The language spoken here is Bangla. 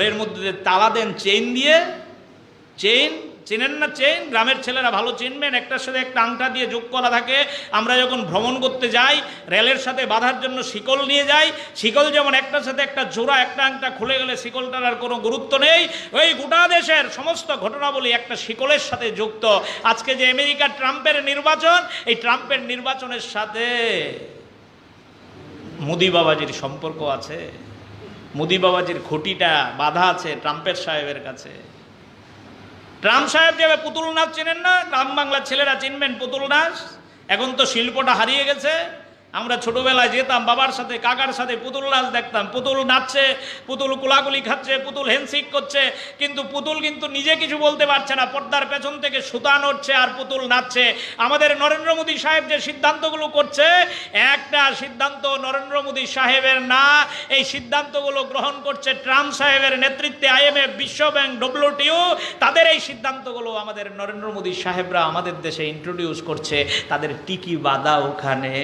ঘরের মধ্যে তালা দেন চেইন দিয়ে চেইন চেনেন না চেইন গ্রামের ছেলেরা ভালো চিনবেন, একটার সাথে একটা আংটা দিয়ে যোগ করা থাকে। আমরা যখন ভ্রমণ করতে যাই, রেলের সাথে বাঁধার জন্য শিকল নিয়ে যাই, শিকল যেমন একটার সাথে একটা জোড়া, একটা আংটা খুলে গেলে শিকলটার আর কোনো গুরুত্ব নেই। ওই গোটা দেশের সমস্ত ঘটনাবলী একটা শিকলের সাথে যুক্ত। আজকে যে আমেরিকা ট্রাম্পের নির্বাচন, এই ট্রাম্পের নির্বাচনের সাথে মোদি বাবাজির সম্পর্ক আছে। মোদি বাবাজির খুঁটিটা বাধা আছে ট্রাম্পের সাহেবের কাছে। ট্রাম্প সাহেব যাবে পুতুল নাচ চেনেন না? গ্রাম বাংলার ছেলেরা চিনবেন পুতুল নাচ। এখন তো শিল্পটা হারিয়ে গেছে। আমরা ছোটবেলায় যেতাম, বাবার সাথে, কাকার সাথে, পুতুল নাচ দেখতাম। পুতুল নাচছে, পুতুল কুলাকুলি খাচ্ছে, পুতুল হ্যান্ডশিক করছে, কিন্তু পুতুল কিন্তু নিজে কিছু বলতে পারছে না। পর্দার পেছন থেকে সুতা নড়ছে আর পুতুল নাচছে। আমাদের নরেন্দ্র মোদী সাহেব যে সিদ্ধান্তগুলো করছে, একটা সিদ্ধান্ত নরেন্দ্র মোদী সাহেবের না। এই সিদ্ধান্তগুলো গ্রহণ করছে ট্রাম্প সাহেবের নেতৃত্বে আইএমএফ বিশ্ব ব্যাংক ডব্লিউটিও তাদের এই সিদ্ধান্তগুলো আমাদের নরেন্দ্র মোদী সাহেবরা আমাদের দেশে ইন্ট্রোডিউস করছে। তাদের টিকি বাধা ওখানে।